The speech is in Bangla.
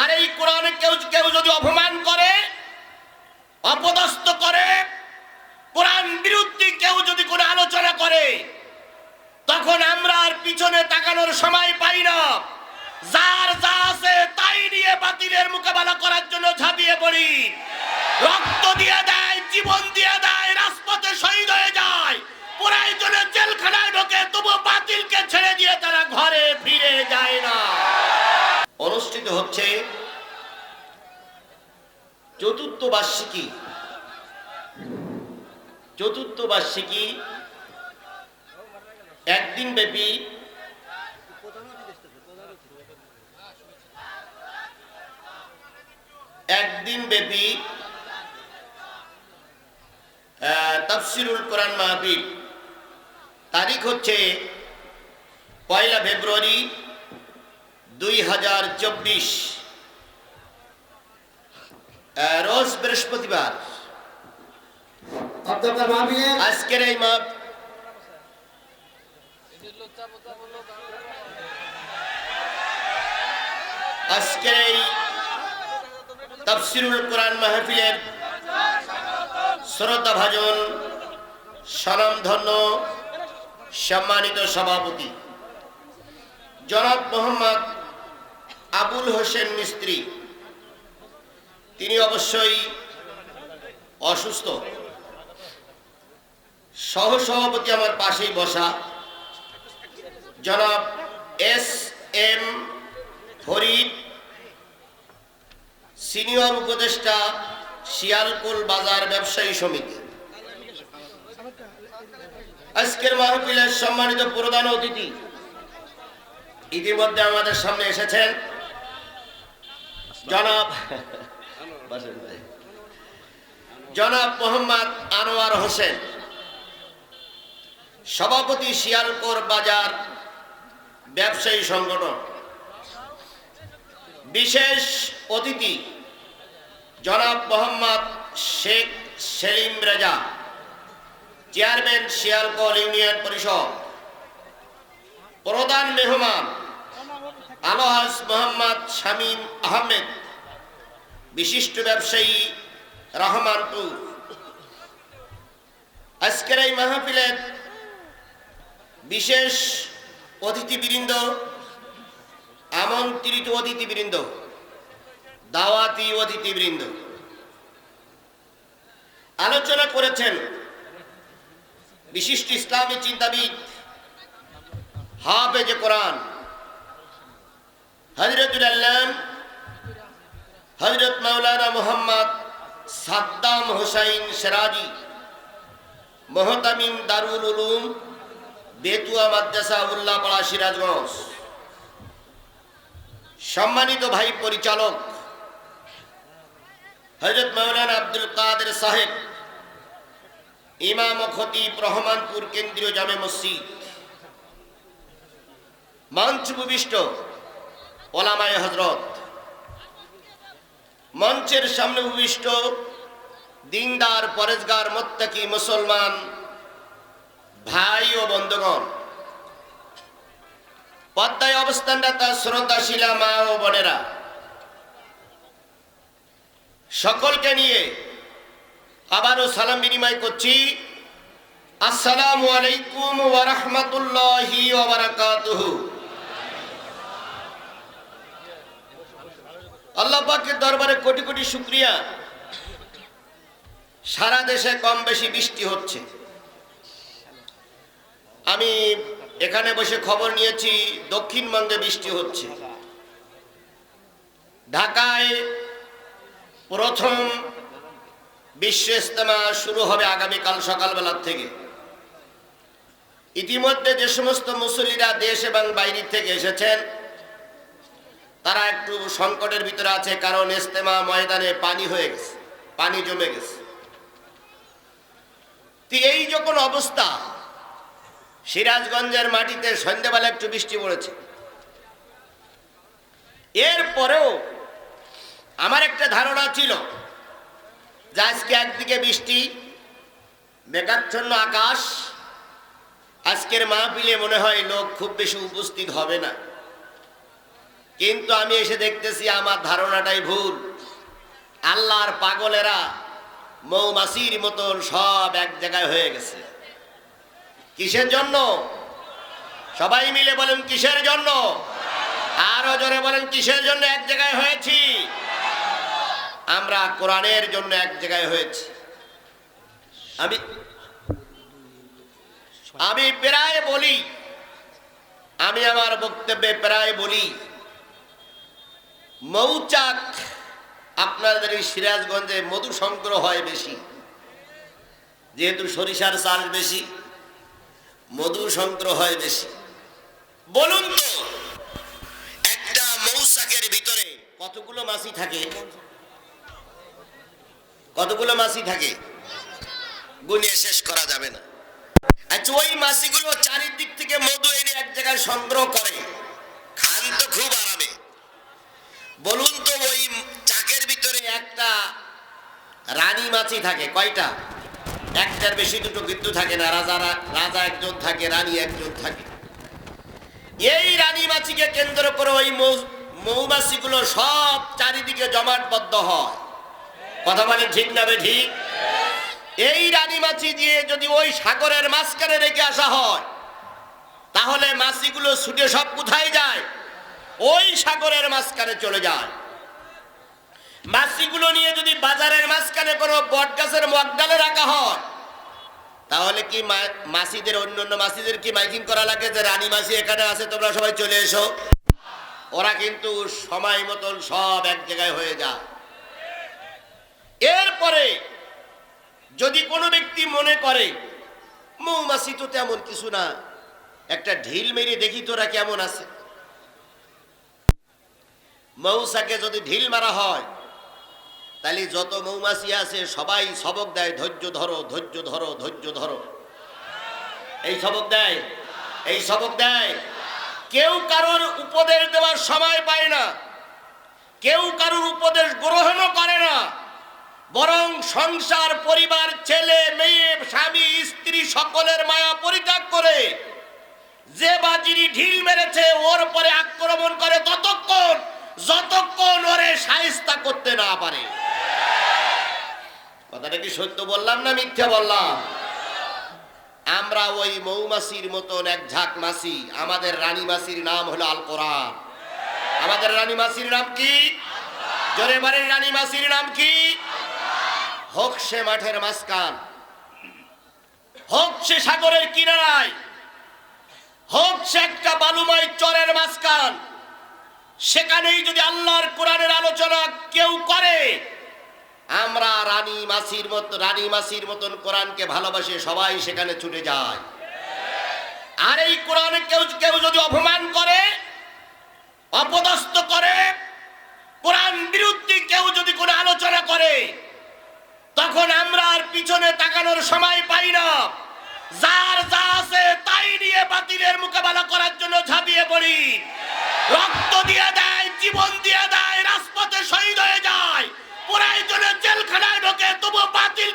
আর এই কোরআনে কেউ কেউ যদি অপমান করে, অপদস্থ করে, কোরআন বিরুদ্ধে কেউ যদি কোনো আলোচনা করে, তখন আমরা আর পিছনে তাকানোর সময় পাই না। যার যা আছে তাই নিয়ে বাতিলের মোকাবেলা করার জন্য ঝাঁপিয়ে পড়ি। রক্ত দিয়ে দেয়, জীবন দিয়ে দেয়, রাজপথে শহীদ হয়ে যায়। প্রয়োজনে জেলখানায় ঢোকে তবু বাতিলকে ছেড়ে দিয়ে তারা ঘরে ফিরে যায় না অনুষ্ঠিত হচ্ছে চতুর্থ বার্ষিকী। চতুর্থ বার্ষিকী একদিন ব্যাপী একদিন ব্যাপী তফসিরুল কোরআন মাহফিল। তারিখ হচ্ছে পয়লা ফেব্রুয়ারি দুই হাজার চব্বিশ। রোজ বৃহস্পতিবার। আজকের এই মাপ আজকের এই তাফসিরুল কোরআন মাহফিলের শ্রদ্ধা ভাজন স্বনামধন্য সম্মানিত সভাপতি। জনাব মোহাম্মদ আবুল হোসেন মিস্ত্রি। তিনি অবশ্যই অসুস্থ। সহ সভাপতি আমার পাশেই বসা। জনাব এস এম ফরিদ, সিনিয়র উপদেষ্টা, শিয়ালকুল বাজার ব্যবসায়ী সমিতি। আজকের মাহফিলের সম্মানিত প্রধান অতিথি ইতিমধ্যে আমাদের সামনে এসেছেন জনাব জনাব মোহাম্মদ আনোয়ার হোসেন, সভাপতি শিয়ালকোর বাজার ব্যবসায়ী সংগঠন। বিশেষ অতিথি জনাব মোহাম্মদ শেখ সেলিম রেজা, চেয়ারম্যান শিয়ালকোর ইউনিয়ন পরিষদ। প্রধান মেহমান আলহাজ মোহাম্মদ শামীম আহমেদ বিশিষ্ট ব্যবসায়ী রহমানপুর আজকের এই মাহফিলের বিশেষ অতিথিবৃন্দ, আমন্ত্রিত অতিথিবৃন্দ, দাওয়াতি অতিথিবৃন্দ, আলোচনা করেছেন বিশিষ্ট ইসলামী চিন্তাবিদ হাফেজ কোরআন হজরতুল আল্লাম হজরত মাওলানা মোহাম্মদ সাদ্দাম হোসাইন সেরাজি, মহতামিম দারুল উলুম, বেতুয়া মাদ্রাসা উল্লাপাড়া সিরাজগঞ্জ। সম্মানিত ভাই পরিচালক হজরত মৌলানা আব্দুল কাদের সাহেব, ইমাম খতিব রহমানপুর কেন্দ্রীয় জামে মসজিদ। মঞ্চ ভূমিষ্ঠ ওলামায় হজরত মঞ্চের সামনে ভূমিষ্ঠ দিনদার, পরেজগার, মোত্তাকি, মুসলমান ভাই ও বন্ধুগণ, পদ্মায় অবস্থানরত শ্রদ্ধাশীলা মা ও বোনেরা, সকলকে নিয়ে আবারও সালাম বিনিময় করছি। আসসালামু আলাইকুম ওয়া রাহমাতুল্লাহি ওয়া বারাকাতুহু। আল্লাহ পাকের দরবারে কোটি কোটি শুক্রিয়া। সারা দেশে কম বেশি বৃষ্টি হচ্ছে। আমি এখানে বসে খবর নিয়েছি, দক্ষিণবঙ্গে বৃষ্টি হচ্ছে। ঢাকায় প্রথম বিশ্ব ইস্তেমা শুরু হবে আগামীকাল সকালবেলার থেকে। ইতিমধ্যে যে সমস্ত মুসল্লিরা দেশ এবং বাইরে থেকে এসেছেন তারা একটু সংকটের ভিতরে আছে, কারণ ইস্তেমা ময়দানে পানি হয়ে গেছে, পানি জমে গেছে। এই যখন অবস্থা, সিরাজগঞ্জের মাটিতে সন্ধ্যেবেলা একটু বৃষ্টি পড়েছে। এরপরেও আমার একটা ধারণা ছিল যে আজকে একদিকে বৃষ্টি মেঘাচ্ছন্ন আকাশ, আজকের মাহফিলে মনে হয় লোক খুব বেশি উপস্থিত হবে না। কিন্তু আমি এসে দেখতেছি আমার ধারণাটাই ভুল। আল্লাহর পাগলেরা মৌমাছির মতন সব এক জায়গায় হয়ে গেছে। কিসের জন্য? সবাই মিলে বলেন কিসের জন্য? আরও জোরে বলেন কিসের জন্য এক জায়গায় হয়েছি? আমরা কোরআনের জন্য এক জায়গায় হয়েছি। আমি আমি প্রায় বলি। আমি আমার বক্তব্যে প্রায় বলি। মৌচাক আপনাদের এই সিরাজগঞ্জে মধু সংগ্রহ হয় বেশি। যেহেতু সরিষার চাষ বেশি, মধু সংগ্রহ হয় বেশি। বলুন তো, একটা মৌচাকের ভিতরে কতগুলো মাছি থাকে? কতগুলো মাছি থাকে? গুনিয়ে শেষ করা যাবে না। আচ্ছা ওই মাছিগুলো চারিদিক থেকে মধু এনে এক জায়গায় সংগ্রহ করে। খান তো খুব আরামে। বলুন তো, ওই চাকের ভিতরে একটা রানী মাছি থাকে, কয়টা? একটার বেশি দুটো কিন্তু থাকে না, রাজা রাজা একজন থাকে, রানী একজন থাকে। এই রানী মাছিকে কেন্দ্র করে ওই মৌমাছিগুলো সব চারিদিকে জমাটবদ্ধ হয়। কথা বলে ঠিক না ঠিক? এই রানী মাছি দিয়ে যদি ওই সাগরের মাঝখানে রেখে আসা হয়, তাহলে মাছিগুলো ছুটে সব কোথায় যায়? ওই সাগরের মাঝখানে চলে যায়। মাছিগুলো নিয়ে যদি বাজারের মাঝখানে কোনো বট গাছের মগডালে রাখা হয়, তাহলে কি মাসিদের অন্য অন্য মাছিদের কি মাইকিং করা লাগে যে রানী মাসি এখানে আছে, তোমরা সবাই চলে এসো? ওরা কিন্তু সময় মতন সব এক জায়গায় হয়ে যায়। এরপরে যদি কোনো ব্যক্তি মনে করে, মৌমাছি তো তেমন কিছু না, একটা ঢিল মেরে দেখি তোরা কেমন আছে? মৌসাকে যদি ঢিল মারা হয়, তাহলে যত মৌমাছি আছে সবাই সবক দেয়, ধৈর্য ধরো ধৈর্য ধরো ধৈর্য ধরো। এই সবক দেয়? এই সবক দেয়? কেউ কারোর উপদেশ দেওয়ার সময় পায় না। কেউ কারোর উপদেশ গ্রহণও করে না। বরং সংসার, পরিবার, ছেলে, মেয়ে, স্বামী, স্ত্রী সকলের মায়া পরিত্যাগ করে, যে বাজিরি ঢিল মেরেছে, ওর পরে আক্রমণ করে ওরে সাহিস্তা করতে না পারে। কথাটা কি সত্য বললাম না মিথ্যা বললাম? আমরা ওই মৌমাছির মতন এক ঝাঁক মাছি। আমাদের রানী মাছির নাম হলো আল কোরআন। আমাদের রানী মাছির নাম কি? জোরে বাড়ির রানী মাছির নাম কি? হোক সে মাঠের মাঝখান। হোক সে সাগরের কিনারায়। হোক সে একটা বালুময় চরের মাঝখান। সেখানেই যদি আল্লাহর কোরআনের আলোচনা কেউ করে, আমরা রানী মাসির মতো, রানী মাসির মতন কোরআনকে ভালোবাসে, সবাই সেখানে ছুটে যায়। আর এই কোরআনে কেউ কেউ যদি অপমান করে, অপদস্থ করে, কোরআন বিরুদ্ধে কেউ যদি কোনো আলোচনা করে, তখন আমরা আর পিছনে তাকানোর সময় পাই না। যার যা আছে তাই নিয়ে বাতিলের মোকাবেলা করার জন্য ঝাঁপিয়ে পড়ি। রক্ত দিয়ে দেয়, জীবন দিয়ে দেয়, রাজপথে শহীদ হয়ে যায়। পুরাই জেলখানায় ঢোকে তবু দিয়ে